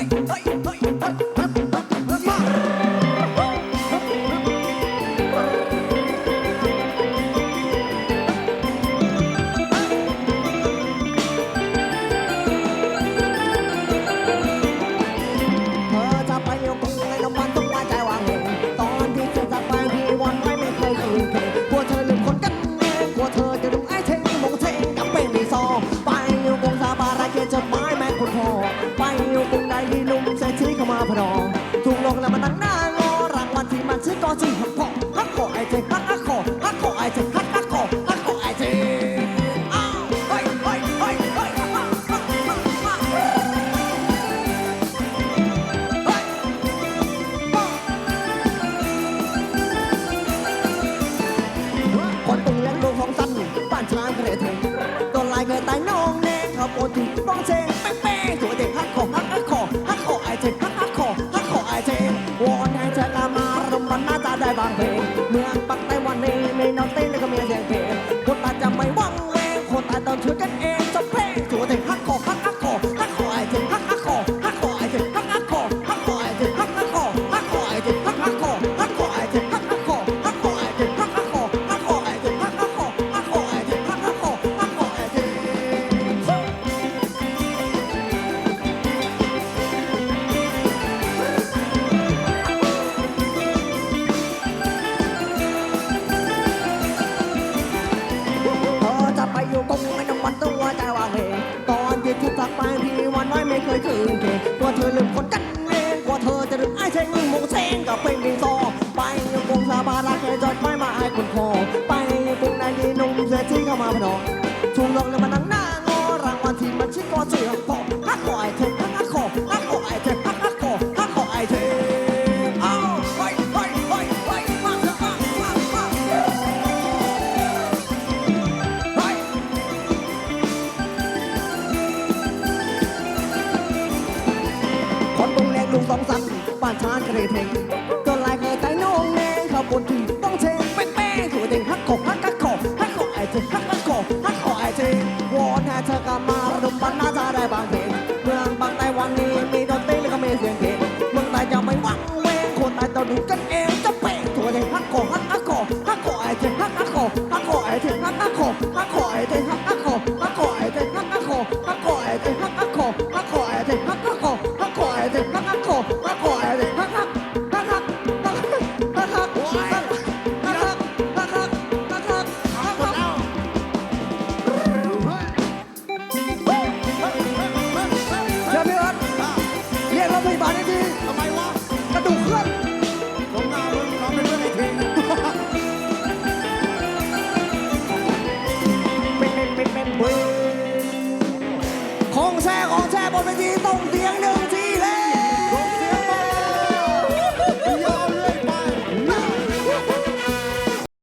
はいはいはいい。 ถูกลงแล้วมันนั่งหน้างอรางวัลที่มันชื่อก็จริงฮักพอฮักขอไอเทงฮักฮักขอฮักขอไอเทงฮักฮักขอฮักขอไอเทงอ้าวเฮ้ยเฮ้ยเฮ้ยเฮ้ยมามามามาเฮ้ยมาคนตึงเลี้ยงของสั้นบ้านช้างเคยถึงโดนลายเคยตายน้องแน่ขบโอนถึงบ้องเชง ธอกามารมมันน่าจะได้บางเพลงเมืองปักใต้วันนี้มีน้องเต้นแล้วก็มีเสียงเพลงคนตายจะไม่วังเวงคนตายต้องช่วยกันเองจเพลง ไว้ไม่เคยเกกว่าเธอลืมคนกันเองว่าเธอจะลืมไอ้เชงมงเซงกับเพลงดีซอไปยังกรุงสาบาราเคยจอดไม่มาไอ้คุณพ่อไปยังกรุงนายดีหนุ่มเสียที่เข้ามาพนองชูลงแล้วมานั่งหน้างอรางวัลที่มันชิดก็เสีย สองสันบ้านชานกรเทงจนลายเคยใจน้องแนงขับบนที่ต้องเชงเป๊ะเป๊ะถั่วเด้งฮักขอกฮักฮักขอฮักขอไอเจฮักฮักขอฮักขอไอเจวอนให้เธอกลับมาระดมบันน่าจะได้บางเพลงเมืองบางในวันนี้มีดนตรีแล้วก็มีเสียงเพลงเมืองใต้จะไม่หวังเวงคนใต้ต้องดูกันเองจะเป่งถั่วเด้งฮักขอฮักฮักขอฮักขอไอเจฮักฮักขอฮักขอไอเจฮักฮักขอฮักขอไอเจฮักฮักขอฮักขอไอเจฮักฮักขอฮักขอไอเจฮักฮักขอฮักขอไอเจฮัก ของแช่ของแช่บนเวทีต้องเตียงหนึ่งที